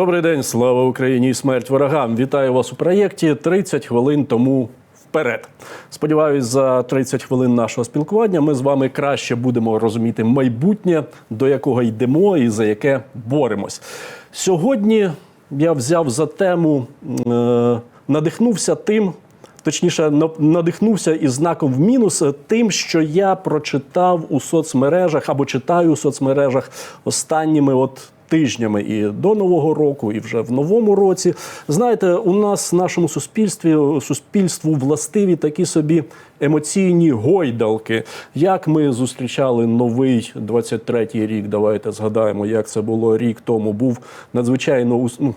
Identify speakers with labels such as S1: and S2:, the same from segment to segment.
S1: Добрий день, слава Україні і смерть ворогам. Вітаю вас у проєкті 30 хвилин тому вперед. Сподіваюсь, за 30 хвилин нашого спілкування ми з вами краще будемо розуміти майбутнє, до якого йдемо і за яке боремось. Сьогодні я взяв за тему, е, надихнувся тим. Точніше, надихнувся із знаком в мінус тим, що я прочитав у соцмережах або читаю у соцмережах останніми от тижнями і до нового року, і вже в новому році. Знаєте, у нас в нашому суспільстві суспільству властиві такі собі емоційні гойдалки. Як ми зустрічали новий 23-й рік? Давайте згадаємо, як це було рік тому. Був надзвичайно ну,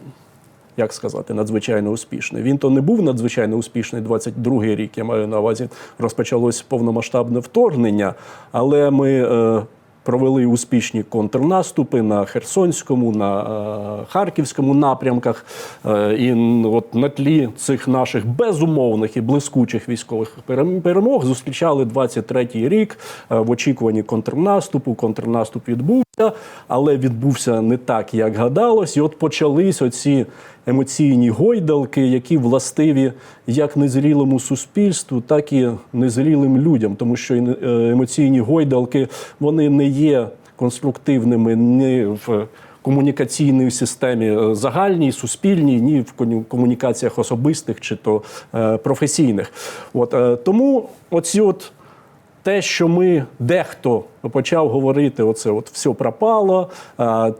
S1: як сказати, надзвичайно успішний. Він то не був надзвичайно успішний 22-й рік. Я маю на увазі, розпочалось повномасштабне вторгнення, але ми. Е, Провели успішні контрнаступи на Херсонському, на е, Харківському напрямках. Е, і от на тлі цих наших безумовних і блискучих військових перем- перемог зустрічали 23-й рік е, в очікуванні контрнаступу. Контрнаступ відбувся, але відбувся не так, як гадалось. І от почались оці емоційні гойдалки, які властиві як незрілому суспільству, так і незрілим людям, тому що е, емоційні гойдалки вони не є конструктивними ні в комунікаційній системі е, загальній, суспільній, ні в комунікаціях особистих чи то е, професійних. От тому оці от те, що ми дехто почав говорити, оце от все пропало.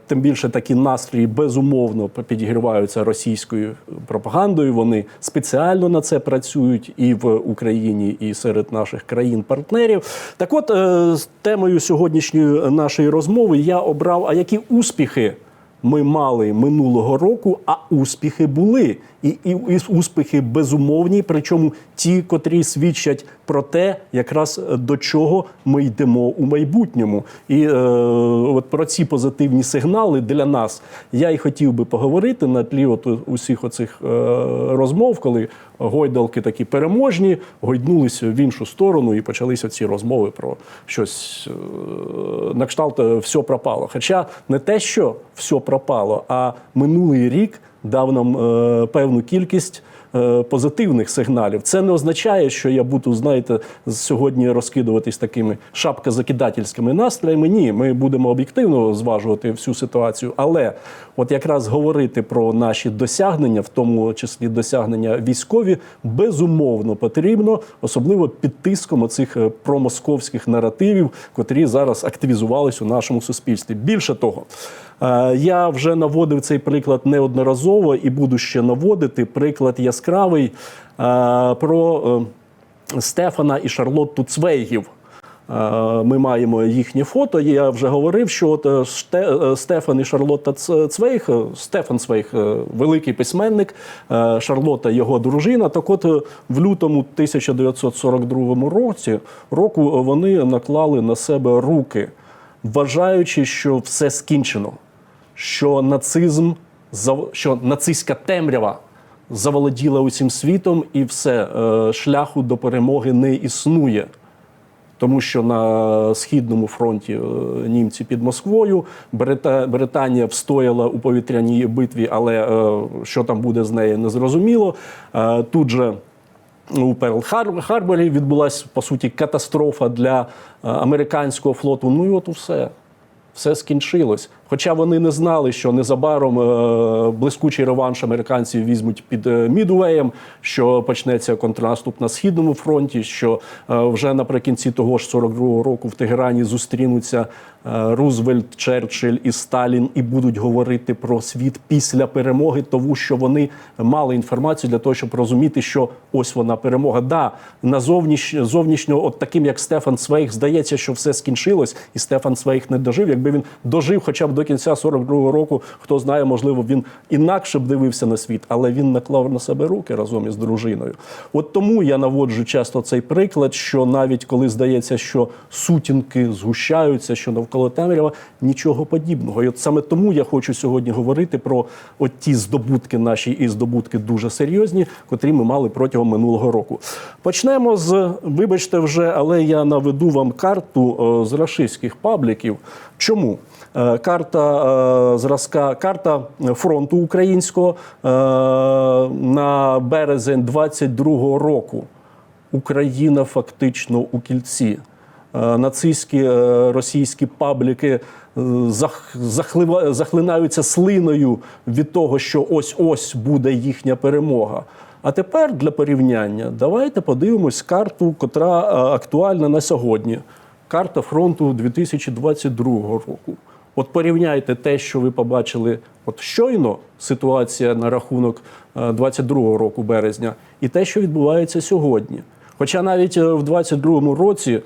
S1: Тим більше такі настрої безумовно підігріваються російською пропагандою. Вони спеціально на це працюють і в Україні, і серед наших країн-партнерів. Так, от е, темою сьогоднішньої нашої розмови я обрав, а які успіхи ми мали минулого року, а успіхи були. І, і, і успіхи безумовні, причому ті, котрі свідчать про те, якраз е, до чого ми йдемо у майбутньому. І е, от про ці позитивні сигнали для нас я і хотів би поговорити на тлі от усіх оцих е, розмов, коли гойдалки такі переможні, гойднулися в іншу сторону і почалися ці розмови про щось е, на кшталт е, все пропало. Хоча не те, що все пропало, а минулий рік дав нам е, певну кількість. Е, Позитивних сигналів це не означає, що я буду, знаєте, сьогодні розкидуватись такими шапкозакидательськими настроями. Ні, ми будемо об'єктивно зважувати всю ситуацію. Але от якраз говорити про наші досягнення, в тому числі досягнення військові, безумовно потрібно, особливо під тиском оцих е, промосковських наративів, котрі зараз активізувались у нашому суспільстві. Більше того. Е, Я вже наводив цей приклад неодноразово і буду ще наводити приклад яскравий е, про е, Стефана і Шарлотту Цвейгів. Ми маємо їхнє фото. Я вже говорив, що от Стефан і Шарлотта Ц- Цвейг, е, Стефан Цвейг, е, великий письменник, Шарлотта його дружина. Так от в лютому 1942 році року вони наклали на себе руки, вважаючи, що все скінчено що нацизм, що нацистська темрява заволоділа усім світом, і все е, шляху до перемоги не існує. Тому що на східному фронті е, німці під Москвою, Британія встояла у повітряній битві, але е, що там буде з нею, не зрозуміло. Е, Тут же у Перл-Харборі відбулася по суті катастрофа для американського флоту. Ну і от усе. Все скінчилось. Хоча вони не знали, що незабаром е, блискучий реванш американців візьмуть під е, Мідуеєм, що почнеться контрнаступ на східному фронті. Що е, вже наприкінці того ж 42-го року в Тегерані зустрінуться Рузвельт, Черчилль і Сталін і будуть говорити про світ після перемоги, тому що вони мали інформацію для того, щоб розуміти, що ось вона перемога. Да, на зовніш, зовнішньо, от таким як Стефан Свейг, здається, що все скінчилось, і Стефан Свейг не дожив. Якби він дожив хоча б до кінця 42-го року, хто знає, можливо, він інакше б дивився на світ, але він наклав на себе руки разом із дружиною. От тому я наводжу часто цей приклад, що навіть коли здається, що сутінки згущаються, що навколо темрява, нічого подібного. І от саме тому я хочу сьогодні говорити про от ті здобутки наші і здобутки дуже серйозні, котрі ми мали протягом минулого року. Почнемо з, вибачте, вже, але я наведу вам карту е, з рашистських пабліків. Чому? Е, Карта е, зразка, карта фронту українського е, на березень 22-го року. Україна фактично у кільці. Нацистські російські пабліки захлинаються слиною від того, що ось ось буде їхня перемога. А тепер для порівняння давайте подивимось карту, котра актуальна на сьогодні. Карта фронту 2022 року. От порівняйте те, що ви побачили от щойно, ситуація на рахунок е, 22 року березня, і те, що відбувається сьогодні. Хоча навіть е, в 22 році,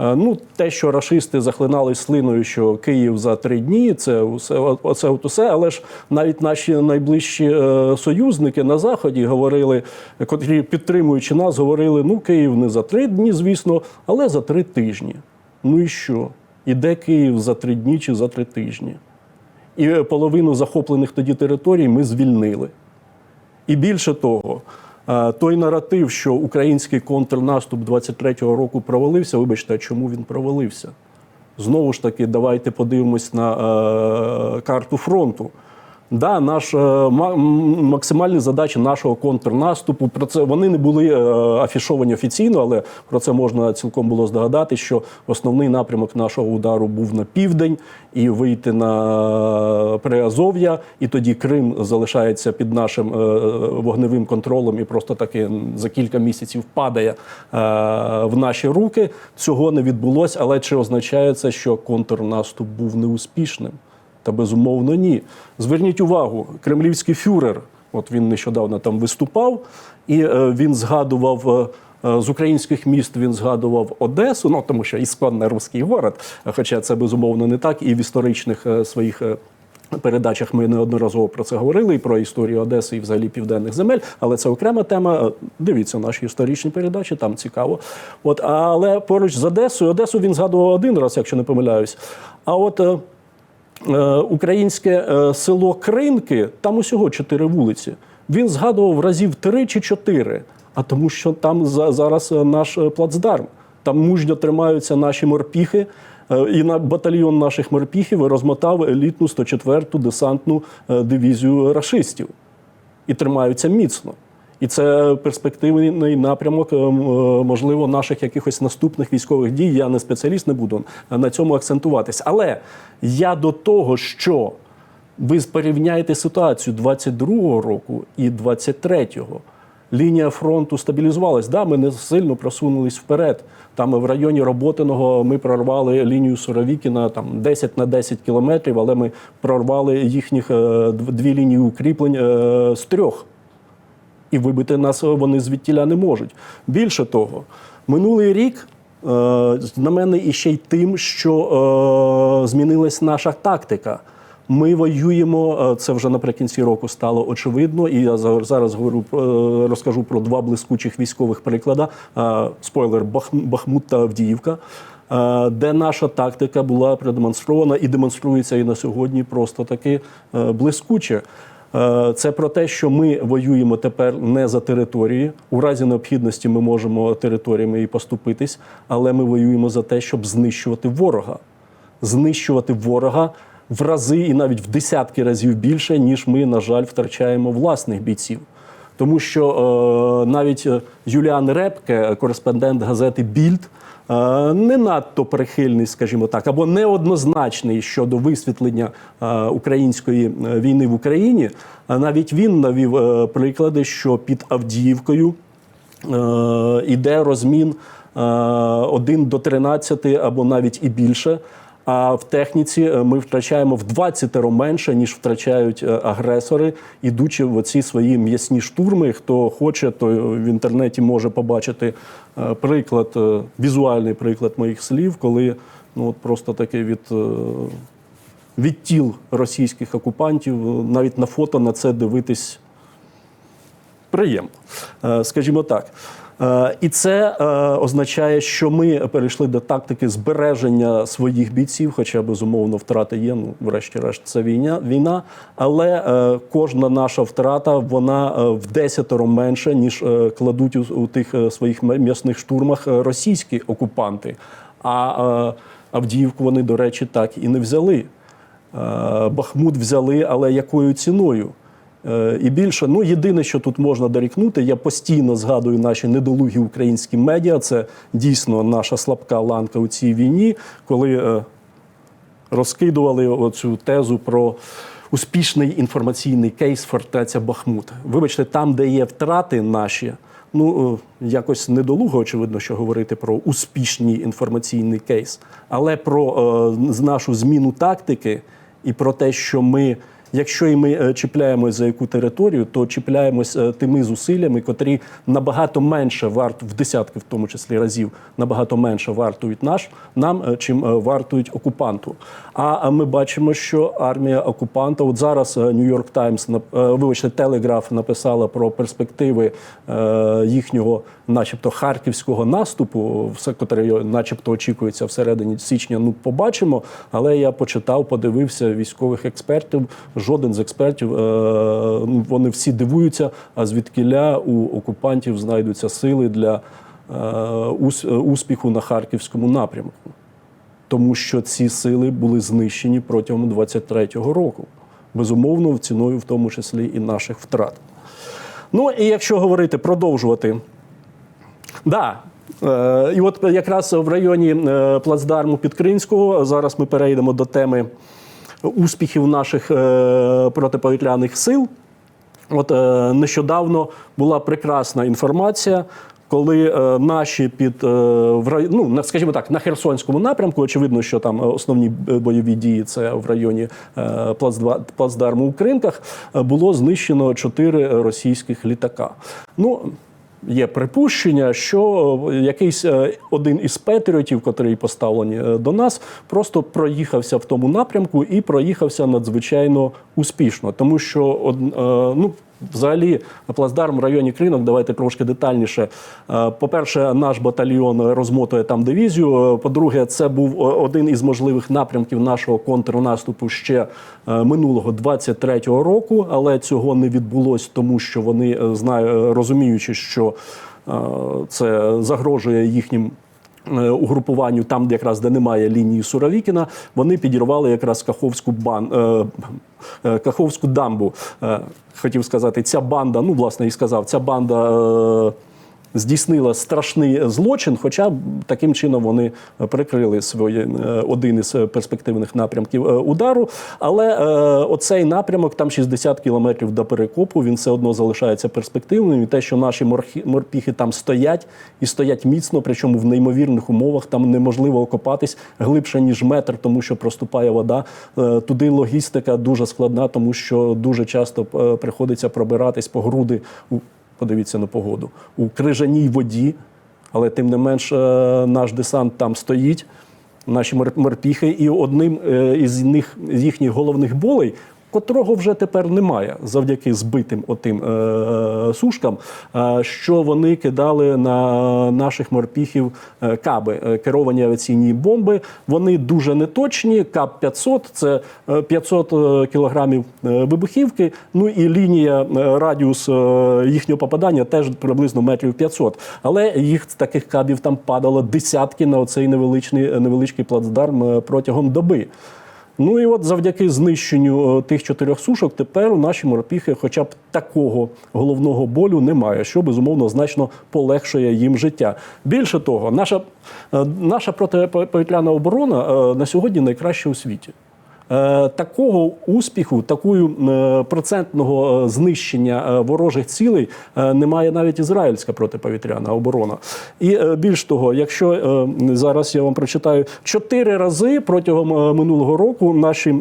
S1: е, ну те, що рашисти захлинали слиною, що Київ за три дні, це усе оце от усе. Але ж навіть наші найближчі е, союзники на заході говорили, котрі підтримуючи нас, говорили: ну Київ не за три дні, звісно, але за три тижні. Ну і що? Іде Київ за три дні чи за три тижні? І е, половину захоплених тоді територій ми звільнили. І більше того, е, той наратив, що український контрнаступ 23-го року провалився, вибачте, чому він провалився? Знову ж таки, давайте подивимось на е, карту фронту. Да, наш, е, максимальні задачі нашого контрнаступу, про це вони не були е, афішовані офіційно, але про це можна цілком було здогадати, що основний напрямок нашого удару був на південь і вийти на Приазов'я, і тоді Крим залишається під нашим е, вогневим контролем і просто таки за кілька місяців падає е, в наші руки. Цього не відбулося, але чи означає це, що контрнаступ був неуспішним? Та безумовно ні. Зверніть увагу, кремлівський фюрер, от він нещодавно там виступав, і е, він згадував. е, е, З українських міст він згадував Одесу, ну тому що ісконно русський город, хоча це безумовно не так, і в історичних своїх передачах ми неодноразово про це говорили і про історію Одеси і взагалі південних земель. Але це окрема тема. Дивіться наші історичні передачі, там цікаво. От але поруч з Одесою, Одесу він згадував один раз, якщо не помиляюсь. А от українське е, село Кринки, там усього чотири вулиці. Він згадував разів три чи чотири, а тому, що там зараз е, наш е, плацдарм. Там мужньо тримаються наші морпіхи. е, І на батальйон наших морпіхів розмотав елітну 104-ту десантну е, дивізію рашистів і тримаються міцно. І це перспективний напрямок, е, е, можливо, наших якихось наступних військових дій. Я не спеціаліст, не буду на цьому акцентуватись. Але я до того, що ви порівняєте ситуацію 22-го року і 23-го. Лінія фронту стабілізувалась. Да, ми не сильно просунулись вперед. Там в районі Роботиного ми прорвали лінію Суровікіна там 10 на 10 кілометрів, але ми прорвали їхніх е, дві лінії укріплень з трьох і вибити нас вони звідтіля не можуть. Більше того, минулий рік е, на мене іще й тим, що е, змінилась наша тактика. Ми воюємо, е, це вже наприкінці року стало очевидно, і я зараз говорю е, розкажу про два блискучих військових приклади. Спойлер Бахмут та Авдіївка. Де наша тактика була продемонстрована і демонструється і на сьогодні просто таки блискуче. Е, Це про те, що ми воюємо тепер не за території. У разі необхідності ми можемо територіями і поступитись, але ми воюємо за те, щоб знищувати ворога. Знищувати ворога в рази і навіть в десятки разів більше, ніж ми, на жаль, втрачаємо власних бійців. Тому що е, навіть е, Юліан Репке, кореспондент газети Більд, не надто прихильний, скажімо так, або неоднозначний щодо висвітлення е, української е, війни в Україні. А навіть він навів е, приклади, що під Авдіївкою е, іде розмін е, 1 до 13 або навіть і більше. А в техніці е, ми втрачаємо в 20 менше, ніж втрачають е, агресори, ідучи в оці свої м'ясні штурми. Хто хоче, то в інтернеті може побачити е, приклад, е, візуальний приклад моїх слів, коли ну от просто таке від. е, Від тіл російських окупантів е, навіть на фото на це дивитись приємно, Е, скажімо так. Е, І це е, означає, що ми перейшли до тактики збереження своїх бійців, хоча безумовно втрати є. Ну, врешті-решт, це війна, війна. Але е, кожна наша втрата вона в десятеро менше, ніж кладуть у, тих своїх м'ясних штурмах російські окупанти. А Авдіївку вони, до речі, так і не взяли. Бахмут взяли, але якою ціною? Е, І більше, ну єдине, що тут можна дорікнути, я постійно згадую наші недолугі українські медіа. Це дійсно наша слабка ланка у цій війні, коли е, розкидували оцю тезу про успішний інформаційний кейс фортеця Бахмут. Вибачте, там, де є втрати наші, ну е, якось недолуго, очевидно, що говорити про успішний інформаційний кейс, але про е, нашу зміну тактики і про те, що ми. Якщо і ми е, чіпляємось за яку територію, то чіпляємось е, тими зусиллями, котрі набагато менше варт в десятки, в тому числі разів, набагато менше вартують наш нам, е, чим вартують окупанту. А ми бачимо, що армія окупанта, от зараз Нью-Йорк Таймс, вибачте, Телеграф написала про перспективи їхнього, начебто, харківського наступу, все котре, начебто, очікується всередині січня. Ну, побачимо. Але я почитав, подивився військових експертів. Жоден з експертів, е, вони всі дивуються, а звідкиля у окупантів знайдуться сили для е, е, успіху на харківському напрямку. Тому що ці сили були знищені протягом 23-го року. Безумовно, ціною, в тому числі, і наших втрат. Ну і якщо говорити, продовжувати. Да. І от якраз в районі плацдарму Підкринського зараз ми перейдемо до теми успіхів наших е, протиповітряних сил. От е, нещодавно була прекрасна інформація. Коли е, наші під е, в рай- ну, скажімо так, на Херсонському напрямку, очевидно, що там основні е, бойові дії це в районі е, плацдарму у Кринках, було знищено чотири російських літака. Ну, Є припущення, що е, якийсь е, один із патріотів, котрий поставлені е, до нас, просто проїхався в тому напрямку і проїхався надзвичайно успішно, тому що ну. Взагалі, плацдарм в районі Кринок, давайте трошки детальніше. Е, По-перше, наш батальйон розмотує там дивізію. Е, По-друге, це був один із можливих напрямків нашого контрнаступу ще е, минулого 23-го року, але цього не відбулось, тому що вони е, знаю, розуміючи, що е, це загрожує їхнім е, угрупуванню, там де якраз де немає лінії Суровікіна, вони підірвали якраз Каховську бан. е, е, Каховську дамбу. Е, Хотів сказати, ця банда, ну власне і сказав, ця банда. е, Здійснила страшний злочин, хоча таким чином вони прикрили свої е, один із перспективних напрямків е, удару. Але е, оцей напрямок, там 60 кілометрів до перекопу, він все одно залишається перспективним. І те, що наші морпіхи там стоять і стоять міцно, причому в неймовірних умовах, там неможливо окопатись глибше ніж метр, тому що проступає вода. Туди логістика дуже складна, тому що дуже часто приходиться пробиратись по груди подивіться на погоду у крижаній воді, але тим не менш е, наш десант там стоїть, наші морпіхи, і одним е, із них з їхніх головних болей. Котрого вже тепер немає завдяки збитим отим е, сушкам, е, що вони кидали на наших морпіхів е, каби, е, керовані авіаційні бомби. Вони дуже неточні. Кап 500 це е, 500 е, кілограмів е, вибухівки. Ну і лінія е, радіус е, їхнього попадання теж приблизно метрів 500. Але їх таких кабів там падало десятки на оцей невеличкий, невеличкий плацдарм е, протягом доби. Ну і от завдяки знищенню е, тих чотирьох сушок тепер у наші морпіхи хоча б такого головного болю немає, що безумовно значно полегшує їм життя. Більше того, наша, е, наша протиповітряна оборона е, на сьогодні найкраща у світі. Е, Такого успіху, такої е, процентного е, знищення ворожих цілей немає навіть ізраїльська протиповітряна оборона. І більш того, якщо зараз я вам прочитаю чотири рази протягом минулого року наші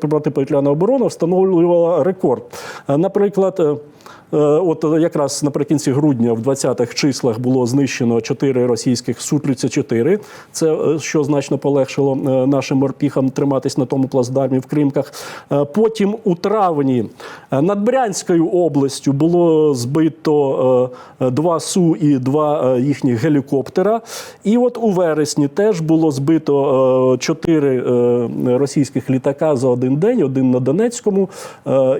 S1: протиповітряна оборона встановлювала рекорд. Наприклад. Е, От якраз наприкінці грудня, в 20-х числах, було знищено 4 російських Су-34. Це е, що значно полегшило е, нашим морпіхам триматись на тому плацдармі в Кримках. Потім у травні Над Брянською областю було збито два Су і два їхніх гелікоптера. І от у вересні теж було збито чотири російських літака за один день: один на Донецькому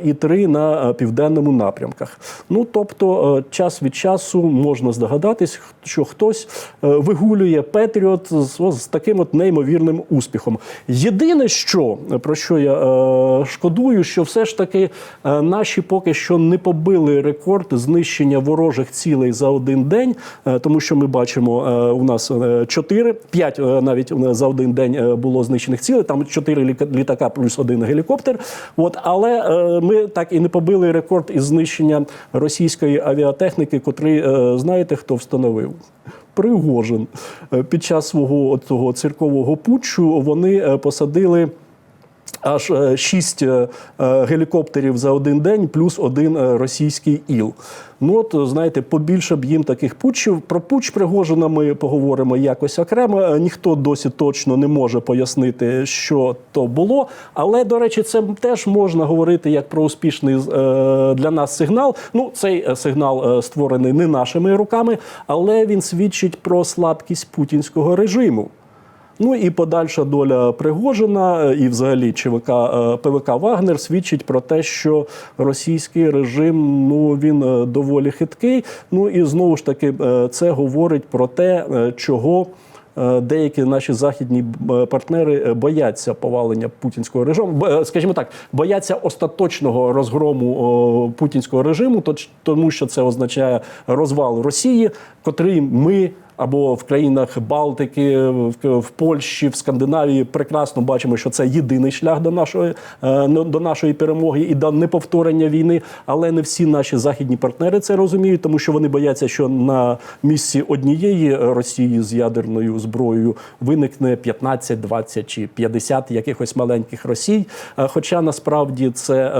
S1: і три на південному напрямках. Ну тобто, е, час від часу можна здогадатись, що хтось е, вигулює Петріот з, таким от неймовірним успіхом. Єдине, що про що я е, шкодую, що все ж таки наші поки що не побили рекорд знищення ворожих цілей за один день, тому що ми бачимо, у нас 4, 5 навіть за один день було знищених цілей. Там 4 ліка- літака плюс один гелікоптер. От, але ми так і не побили рекорд із знищення російської авіатехніки, котрий е, знаєте, хто встановив. Пригожин Е, під час свого цього циркового путчу вони е, посадили. Аж е, шість е, е, гелікоптерів за один день, плюс один російський іл. Ну от знаєте, побільше б їм таких путчів. Про путч Пригожина ми поговоримо якось окремо. Ніхто досі точно не може пояснити, що то було. Але до речі, це теж можна говорити як про успішний для нас сигнал. Ну, цей сигнал створений не нашими руками, але він свідчить про слабкість путінського режиму. Ну і подальша доля Пригожина е, і взагалі ЧВК е, ПВК Вагнер свідчить про те, що російський режим ну він е, доволі хиткий. Ну і знову ж таки це говорить про те, чого. Деякі наші західні партнери бояться повалення путінського режиму, скажімо так, бояться остаточного розгрому путінського режиму, тому що це означає розвал Росії, котрий ми або в країнах Балтики, в, Польщі, в Скандинавії прекрасно бачимо, що це єдиний шлях до нашої е, ну, до нашої перемоги і до неповторення війни. Але не всі наші західні партнери це розуміють, тому що вони бояться, що на місці однієї Росії з ядерною зброєю виникне 15, 20 чи 50 якихось маленьких Росій. Е, Хоча насправді це е,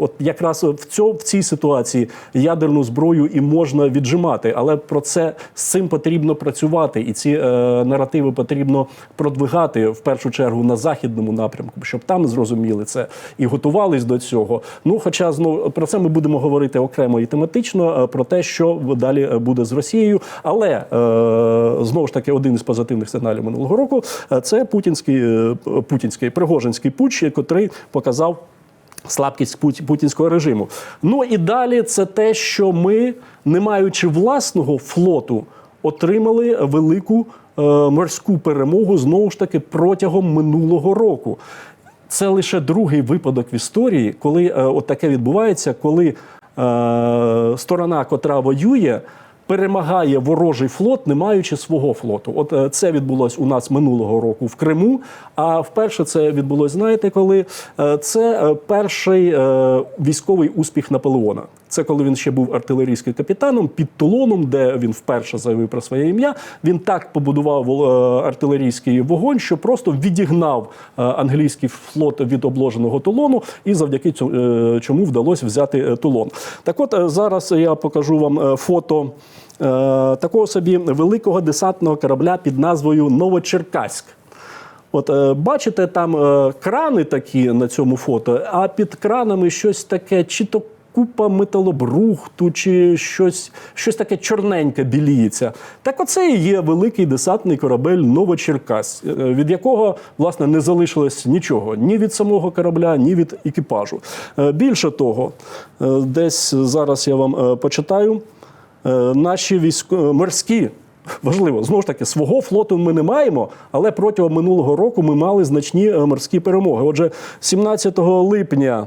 S1: от якраз в цьому в цій ситуації ядерну зброю і можна віджимати, але про це з цим потрібно працювати, і ці е, наративи потрібно продвигати в першу чергу на західному напрямку, щоб там зрозуміли це і готувались до цього. Ну, хоча знову про це ми будемо говорити окремо і тематично е, про те, що далі е, буде з Росією. Але е, знову ж таки, один із позитивних сигналів минулого року е, це путінський путінський пригожинський путч, котрий показав. Слабкість путінського режиму. Ну і далі це те, що ми, не маючи власного флоту, отримали велику е, морську перемогу знову ж таки протягом минулого року. Це лише другий випадок в історії, коли е, от таке відбувається, коли е, сторона, котра воює, перемагає ворожий флот, не маючи свого флоту. От це відбулось у нас минулого року в Криму. А вперше це відбулось, знаєте, коли це перший військовий успіх Наполеона. Це коли він ще був артилерійським капітаном під Тулоном, де він вперше заявив про своє ім'я. Він так побудував е, артилерійський вогонь, що просто відігнав е, англійський флот від обложеного Тулону, і завдяки цьому, е, чому вдалося взяти Тулон. Так, от зараз я покажу вам фото. Такого собі великого десантного корабля під назвою Новочеркаськ. От бачите, там крани такі на цьому фото, а під кранами щось таке, чи то купа металобрухту, чи щось, щось таке чорненьке біліється. Так оце і є великий десантний корабель Новочеркас, е, від якого власне не залишилось нічого ні від самого корабля, ні від екіпажу. Е, Більше того, е, десь зараз я вам е, почитаю. Е, наші військо морські. Важливо, знову ж таки, свого флоту ми не маємо, але протягом минулого року ми мали значні е, морські перемоги. Отже, 17 липня е,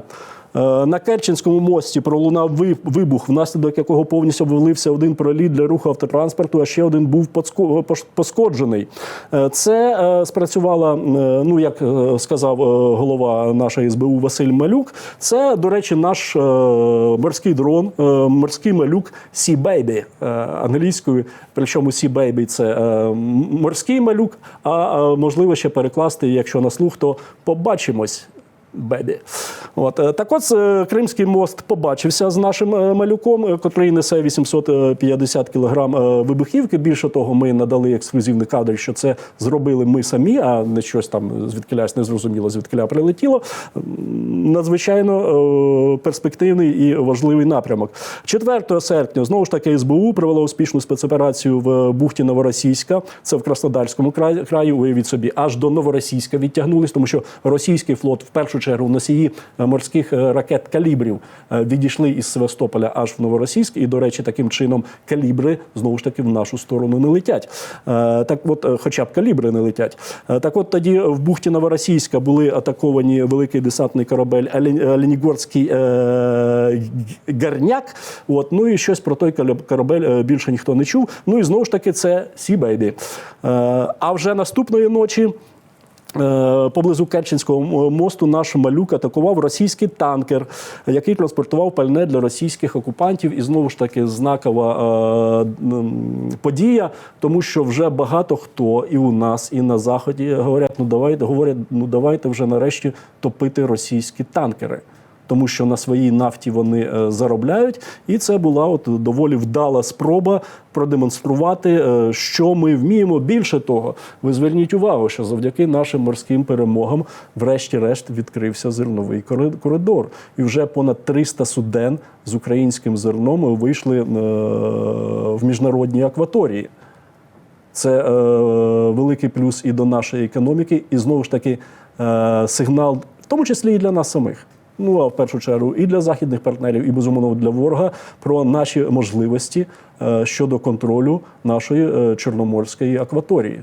S1: на Керченському мості пролунав вибух, внаслідок якого повністю обвалився один проліт для руху автотранспорту, а ще один був пошкоджений. Е, Це е, спрацювала, е, ну як е, сказав е, голова нашої СБУ Василь Малюк. Це, до речі, наш е, морський дрон, е, морський малюк Baby е, англійською. Причому Sea Baby – це е, морський малюк, а е, можливо ще перекласти, якщо на слух, то побачимось. Бебі. От. е, Так от е, Кримський мост побачився з нашим е, малюком, котрий несе 850 кілограм вибухівки. Більше того, ми надали ексклюзивний кадр, що це зробили ми самі, а не щось там звідкилясь не зрозуміло, звідкиля прилетіло. Надзвичайно перспективний і важливий напрямок. 4 серпня знову ж таки СБУ провело успішну спецоперацію в бухті Новоросійська. Це в Краснодарському краї. Уявіть собі, аж до Новоросійська відтягнулись, тому що російський флот, в першу чергу, носії е, морських е, ракет калібрів е, відійшли із Севастополя аж в Новоросійськ. І, до речі, таким чином калібри знову ж таки в нашу сторону не летять. Так, от, хоча б калібри не летять. Так, от тоді в бухті Новоросійська були атаковані великий десантний корабель е, Гарняк. От, ну і щось про той корабель більше ніхто не чув. Ну і знову ж таки, це Сі Бейбі. Е, А вже наступної ночі. Е, Поблизу Керченського мосту наш малюк атакував російський танкер, який транспортував пальне для російських окупантів. І знову ж таки знакова е, подія, тому що вже багато хто і у нас, і на заході говорять: ну давайте говорять, ну давайте вже нарешті топити російські танкери тому що на своїй нафті вони е, заробляють. І це була от доволі вдала спроба продемонструвати, е, що ми вміємо. Більше того, ви зверніть увагу, що завдяки нашим морським перемогам, врешті-решт, відкрився зерновий коридор. І вже понад 300 суден з українським зерном вийшли е, в міжнародні акваторії. Це е, великий плюс і до нашої економіки, і знову ж таки е, сигнал, в тому числі і для нас самих. Ну а в першу чергу і для західних партнерів, і безумовно для ворога про наші можливості е, щодо контролю нашої е, чорноморської акваторії.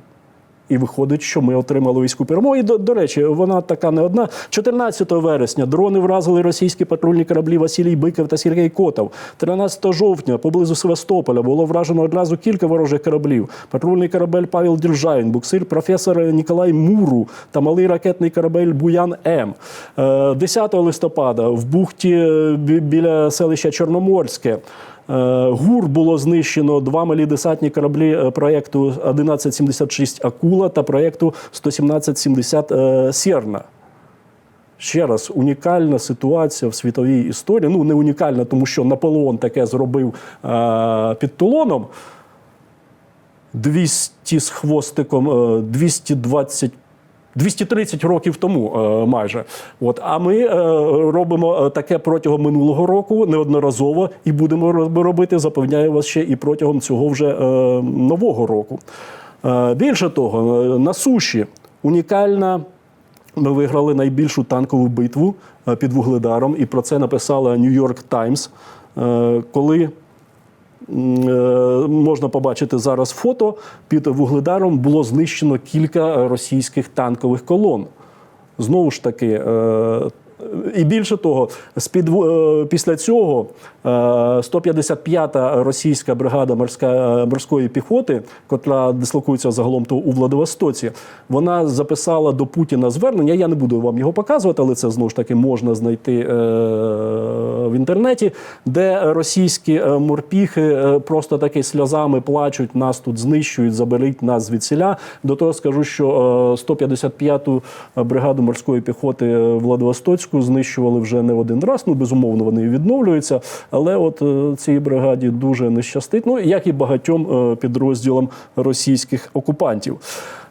S1: І виходить, що ми отримали війську перемогу. І до, до речі, вона така не одна. 14 вересня дрони вразили російські патрульні кораблі Василій Биков та Сергій Котов. 13 жовтня поблизу Севастополя було вражено одразу кілька ворожих кораблів. Патрульний корабель Павел Діржайн, буксир професора Ніколай Муру та малий ракетний корабель Буян М. Е, 10 листопада в бухті е, біля селища Чорноморське. Е, ГУР було знищено два малі десантні кораблі е, проєкту 1176 Акула та проєкту 11770 е, Сєрна. Ще раз, унікальна ситуація в світовій історії. Ну, не унікальна, тому що Наполеон таке зробив під Тулоном. 200 з хвостиком, е, 220 230 років тому е, майже. От, а ми е, робимо е, таке протягом минулого року неодноразово і будемо робити, запевняю вас ще і протягом цього вже нового року. Більше того, на суші унікальна. Ми виграли найбільшу танкову битву під Вугледаром, і про це написала New York Times, коли Можна побачити зараз фото під Вугледаром було знищено кілька російських танкових колон. Знову ж таки, е, і більше того, з-під, е, після цього е, 155-та російська бригада морська, е, морської піхоти, котра дислокується загалом то у Владивостоці, вона записала до Путіна звернення. Я не буду вам його показувати, але це знову ж таки можна знайти е, в інтернеті, де російські е, морпіхи е, просто таки сльозами плачуть, нас тут знищують, заберіть нас звідсіля. До того скажу, що е, 155-ту бригаду морської піхоти е, Владивостоцьку знищували вже не один раз. Ну, безумовно, вони відновлюються. Але от е, цій бригаді дуже не щастить. Ну, як і багатьом е, підрозділам російських окупантів.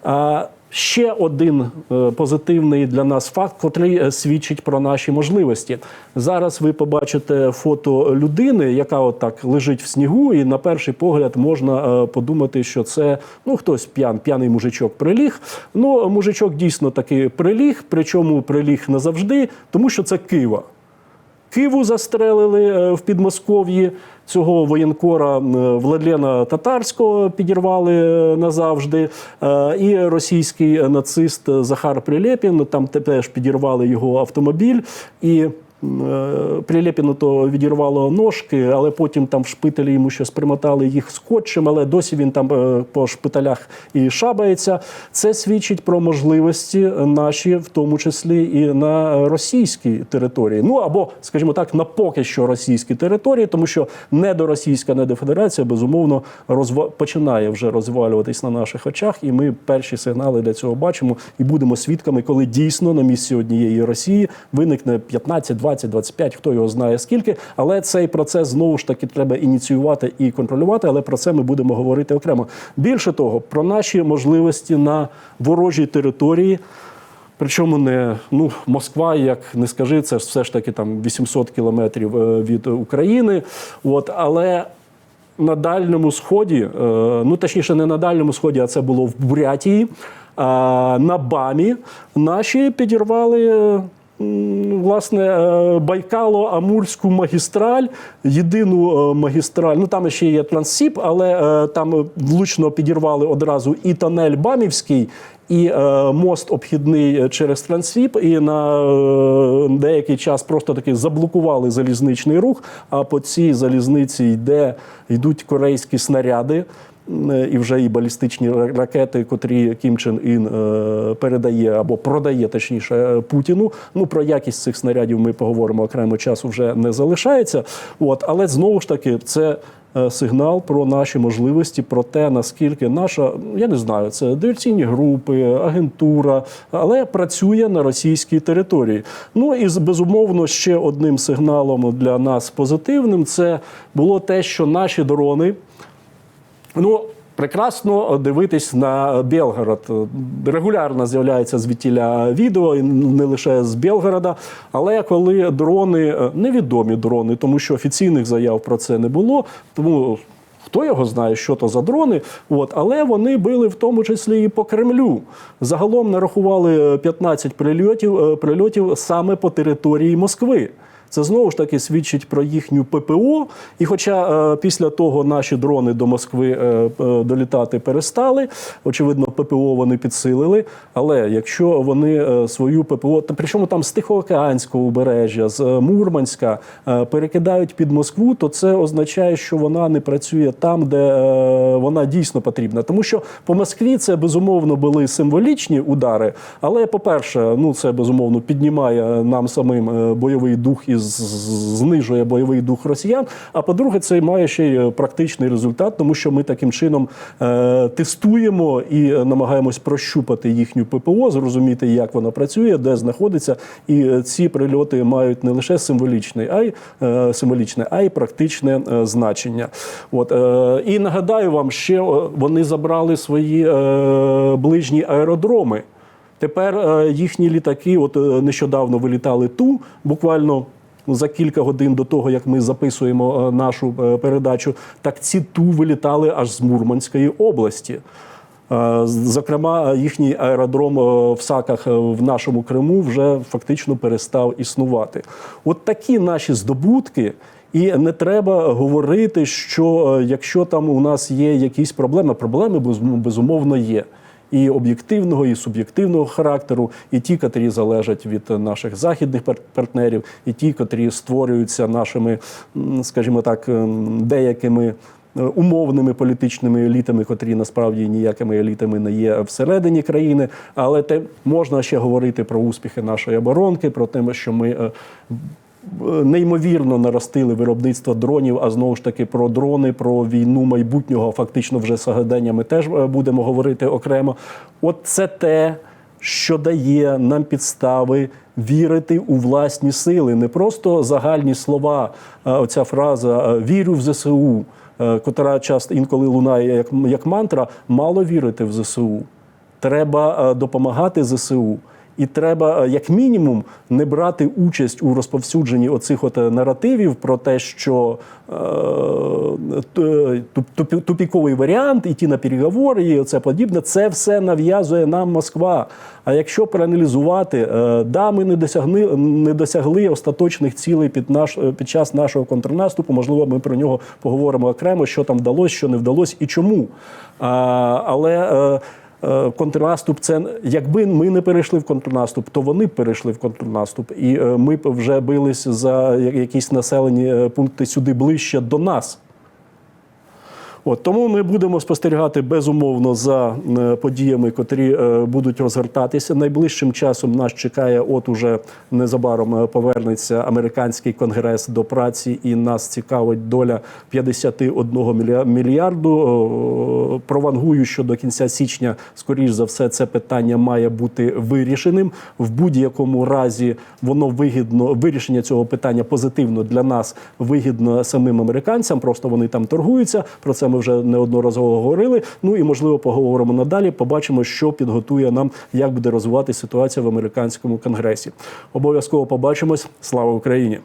S1: А Ще один е, позитивний для нас факт, котрий е, свідчить про наші можливості. Зараз ви побачите фото людини, яка отак лежить в снігу, і на перший погляд можна е, подумати, що це ну хтось п'ян, п'яний мужичок приліг. Ну, мужичок дійсно таки приліг, причому приліг назавжди, тому що це Кива. Киву застрелили е, в Підмосков'ї. Цього воєнкора е, Владлена Татарського підірвали е, назавжди. І російський нацист Захар Прилєпін там теж підірвали його автомобіль. І Прилєпіну то відірвало ножки, але потім там в шпиталі йому щось примотали їх скотчем, але досі він там е, по шпиталях і шабається. Це свідчить про можливості наші, в тому числі і на російській території. Ну або, скажімо так, на поки що російській території, тому що недоросійська недофедерація безумовно розва... починає вже розвалюватись на наших очах, і ми перші сигнали для цього бачимо і будемо свідками, коли дійсно на місці однієї Росії виникне 15, 20, 25, хто його знає скільки. Але цей процес знову ж таки треба ініціювати і контролювати. Але про це ми будемо говорити окремо. Більше того, про наші можливості на ворожій території. Причому не ну Москва, як не скажи, це все ж таки там 800 кілометрів е, від України. От але на дальньому сході, е, ну точніше, не на дальньому сході, а це було в Бурятії. На Бамі наші підірвали. Власне, е, Байкало-Амурську магістраль, єдину е, магістраль. Ну там ще є Транссіб, але е, там влучно підірвали одразу і тонель Бамівський, і мост обхідний через Трансвіп, і на деякий час просто таки заблокували залізничний рух. А по цій залізниці йде йдуть корейські снаряди. Е, І вже і балістичні ракети, котрі Кім Чен Ін е, передає або продає, точніше, е, Путіну. Ну про якість цих снарядів ми поговоримо окремо часу вже не залишається. От, але знову ж таки, це сигнал про наші можливості, про те, наскільки наша, я не знаю, це диверсійні групи, агентура, але працює на російській території. Ну і безумовно ще одним сигналом для нас позитивним це було те, що наші дрони. Ну, прекрасно дивитись на Белгород. Регулярно з'являється звідтіля відео, і не лише з Белгорода. Але коли дрони, е, невідомі дрони, тому що офіційних заяв про це не було, тому. Хто його знає, що то за дрони, от але вони били в тому числі і по Кремлю. Загалом нарахували е, 15 прильотів, е, прильотів саме по території Москви. Це знову ж таки свідчить про їхню ППО. І хоча е, після того наші дрони до Москви е, е, долітати перестали, очевидно, ППО вони підсилили. Але якщо вони е, свою ППО, та причому там з Тихоокеанського узбережжя, з е, Мурманська е, перекидають під Москву, то це означає, що вона не працює там, де е, вона дійсно потрібна. Тому що по Москві це безумовно були символічні удари. Але, по-перше, ну це безумовно піднімає нам самим е, бойовий дух і знижує бойовий дух росіян. А по-друге, це має ще й е, практичний результат, тому що ми таким чином е, тестуємо і е, намагаємось прощупати їхню ППО, зрозуміти, як вона працює, де знаходиться. І ці прильоти мають не лише символічний, а й символічне, а й практичне значення. От і нагадаю вам, ще вони забрали свої ближні аеродроми. Тепер їхні літаки, от нещодавно вилітали ту, буквально за кілька годин до того, як ми записуємо е, нашу е, передачу. Так ці ту вилітали аж з Мурманської області. Е, Зокрема, їхній аеродром в Саках в нашому Криму вже фактично перестав існувати. От такі наші здобутки. І не треба говорити, що якщо там у нас є якісь проблеми, проблеми безумовно є. І об'єктивного, і суб'єктивного характеру, і ті, котрі залежать від е, наших західних партнерів, і ті, котрі створюються нашими, скажімо так, ем, деякими е, умовними політичними елітами, котрі насправді ніякими елітами не є всередині країни. Але те можна ще говорити про успіхи нашої оборонки, про те, що ми. Неймовірно наростили виробництво дронів, а знову ж таки про дрони, про війну майбутнього, фактично вже сьогодення ми теж е, будемо говорити окремо. От це те, що дає нам підстави вірити у власні сили, не просто загальні слова. е, Оця фраза е, вірю в ЗСУ, котра часто інколи лунає як, мантра, мало вірити в ЗСУ. Треба допомагати ЗСУ. І треба, е, як мінімум, не брати участь у розповсюдженні оцих от е, наративів про те, що е, туп- тупіковий варіант, іти на переговори і це подібне. Це все нав'язує нам Москва. А якщо проаналізувати, е, да, ми не досягли, не досягли остаточних цілей під наш е, під час нашого контрнаступу. Можливо, ми про нього поговоримо окремо, що там вдалося, що не вдалося і чому. А, але е, е, контрнаступ. Це якби ми не перейшли в контрнаступ, то вони перейшли в контрнаступ, і е, ми б вже бились за якісь населені е, пункти сюди ближче до нас. От тому ми будемо спостерігати безумовно за е, подіями, котрі е, будуть розгортатися. Найближчим часом нас чекає, от уже незабаром е, повернеться американський конгрес до праці, і нас цікавить доля 51 мілья- мільярду. Провангую, що до кінця січня, скоріш за все, це питання має бути вирішеним. В будь-якому разі воно вигідно вирішення цього питання позитивно для нас вигідно самим американцям. Просто вони там торгуються. Про це ми вже неодноразово говорили. Ну і можливо поговоримо надалі. Побачимо, що підготує нам, як буде розвиватися ситуація в американському конгресі. Обов'язково побачимось. Слава Україні!